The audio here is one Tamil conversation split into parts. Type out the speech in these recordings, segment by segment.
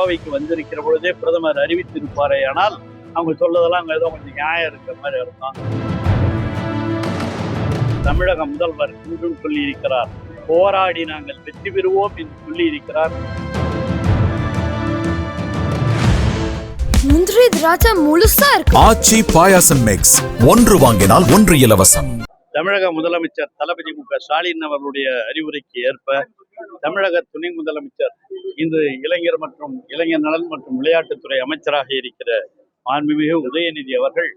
கோவைக்கு வந்திருக்கிற பொழுதே பிரதமர் அறிவித்திருப்பாரே. ஆனால் அவங்க சொல்லதெல்லாம் அங்க ஏதோ கொஞ்சம் நியாயம் இருக்கிற மாதிரி இருக்கும் தமிழக முதல்வர் இன்றும் சொல்லி இருக்கிறார் போராடி நாங்கள் வெற்றி பெறுவோம் என்று சொல்லி இருக்கிறார் முந்திரி திராட்சை முழுசா இருக்கு. ஆச்சி பாயாசம் மிக்ஸ் ஒன்று வாங்கினால் ஒன்று இலவசம். தமிழக முதலமைச்சர் தளபதி மு க ஸ்டாலின் அவர்களுடைய அறிவுரைக்கு ஏற்ப தமிழக துணை முதலமைச்சர் இன்று இளைஞர் மற்றும் இளைஞர் நலன் மற்றும் விளையாட்டுத்துறை அமைச்சராக இருக்கிற மாண்புமிகு உதயநிதி அவர்கள்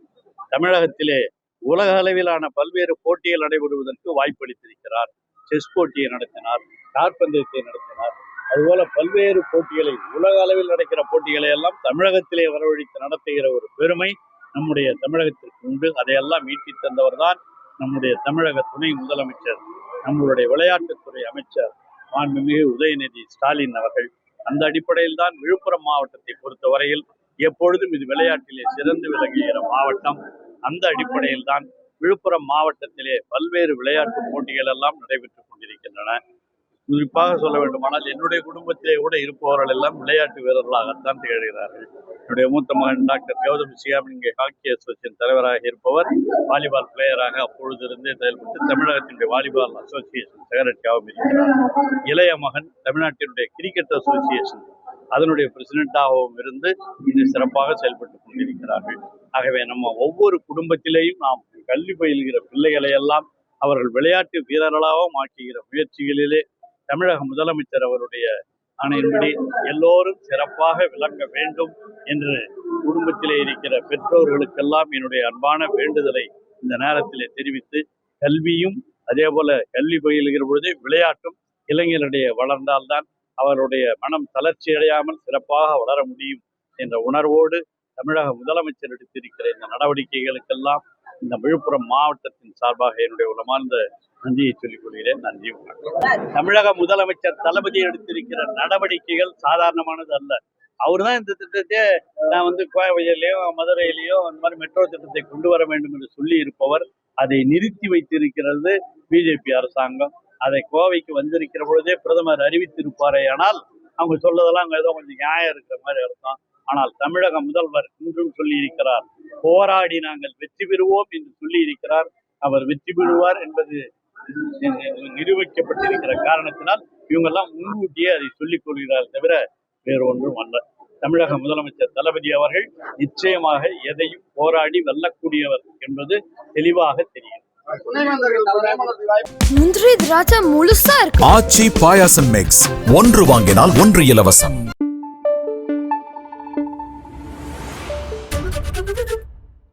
தமிழகத்திலே உலக அளவிலான பல்வேறு போட்டிகள் நடைபெறுவதற்கு வாய்ப்பளித்திருக்கிறார். செஸ் போட்டியை நடத்தினார் காற்பந்தயத்தை நடத்தினார். அதுபோல பல்வேறு போட்டிகளை உலக அளவில் நடக்கிற போட்டிகளை எல்லாம் தமிழகத்திலே வரவழைத்து நடத்துகிற ஒரு பெருமை நம்முடைய தமிழகத்திற்கு உண்டு. அதையெல்லாம் மீட்டித் தந்தவர் தான் நம்முடைய தமிழக துணை முதலமைச்சர் நம்மளுடைய விளையாட்டுத்துறை அமைச்சர் மாண்புமிகு உதயநிதி ஸ்டாலின் அவர்கள் அந்த அடிப்படையில் தான் விழுப்புரம் மாவட்டத்தை பொறுத்தவரையில் எப்பொழுதும் இது விளையாட்டிலே சிறந்து விளங்குகிற மாவட்டம். அந்த அடிப்படையில் தான் விழுப்புரம் மாவட்டத்திலே பல்வேறு விளையாட்டு போட்டிகள் எல்லாம் நடைபெற்றுக் கொண்டிருக்கின்றன. குறிப்பாக சொல்ல வேண்டுமானால் என்னுடைய குடும்பத்திலே கூட இருப்பவர்கள் எல்லாம் விளையாட்டு வீரர்களாகத்தான் திகழ்கிறார்கள். என்னுடைய மூத்த மகன் டாக்டர் கௌதம் சியாம் இங்கே ஹாக்கி அசோசியேஷன் தலைவராக இருப்பவர். வாலிபால் பிளேயராக அப்பொழுதிருந்து செயல்பட்டு தமிழகத்தினுடைய வாலிபால் அசோசியேஷன் செக்ரட்டரியாகவும் இருக்கிறார். இளைய மகன் தமிழ்நாட்டினுடைய கிரிக்கெட் அசோசியேஷன் அதனுடைய பிரசிடென்ட்டாகவும் இருந்து இன்று சிறப்பாக செயல்பட்டு கொண்டிருக்கிறார்கள். ஆகவே நம்ம ஒவ்வொரு குடும்பத்திலேயும் நாம் கல்வி பயில்கிற பிள்ளைகளை எல்லாம் அவர்கள் விளையாட்டு வீரர்களாகவும் ஆக்குகிற முயற்சிகளிலே தமிழக முதலமைச்சர் அவருடைய ஆணையின்படி எல்லோரும் சிறப்பாக விளங்க வேண்டும் என்று குடும்பத்திலே இருக்கிற பெற்றோர்களுக்கெல்லாம் என்னுடைய அன்பான வேண்டுதலை இந்த நேரத்திலே தெரிவித்து கல்வியும் அதே போல கல்வி பயிலுகிற பொழுது விளையாட்டும் இளைஞருடைய வளர்ந்தால்தான் அவருடைய மனம் தளர்ச்சி அடையாமல் சிறப்பாக வளர முடியும் என்ற உணர்வோடு தமிழக முதலமைச்சர் எடுத்திருக்கிற இந்த நடவடிக்கைகளுக்கெல்லாம் இந்த விழுப்புரம் மாவட்டத்தின் சார்பாக என்னுடைய உளமார்ந்த நன்றியை சொல்லிக் கொள்கிறேன் நன்றி வணக்கம். தமிழக முதலமைச்சர் தளபதி எடுத்திருக்கிற நடவடிக்கைகள் சாதாரணமானது அல்ல. அவர் தான் இந்த திட்டத்தை நான் வந்து கோவையிலையோ மதுரையிலேயோ அந்த மாதிரி மெட்ரோ திட்டத்தை கொண்டு வர வேண்டும் என்று சொல்லி இருப்பவர். அதை நிறுத்தி வைத்திருக்கிறது பிஜேபி அரசாங்கம். அதை கோவைக்கு வந்திருக்கிற பொழுதே பிரதமர் அறிவித்திருப்பாரே ஆனால் அவங்க சொல்லதெல்லாம் அங்க ஏதோ கொஞ்சம் நியாயம் இருக்கிற மாதிரி இருக்கும் ஆனால் தமிழக முதல்வர் இன்றும் சொல்லி இருக்கிறார் போராடி நாங்கள் வெற்றி பெறுவோம் என்று சொல்லி இருக்கிறார் அவர் வெற்றி பெறுவார் என்பது நிரூபிக்கப்பட்டிருக்கிற காரணத்தினால் இவங்கெல்லாம் முன்கூட்டியே அதை சொல்லிக் கொள்கிறார் தவிர வேறு ஒன்றும் அல்ல. தமிழக முதலமைச்சர் தளபதி அவர்கள் நிச்சயமாக எதையும் போராடி வெல்லக்கூடியவர் என்பது தெளிவாக தெரியும். முந்திரி திராட்சை முழுசா இருக்கு. ஆச்சி பாயாசம் மிக்ஸ் ஒன்று வாங்கினால் ஒன்று இலவசம்.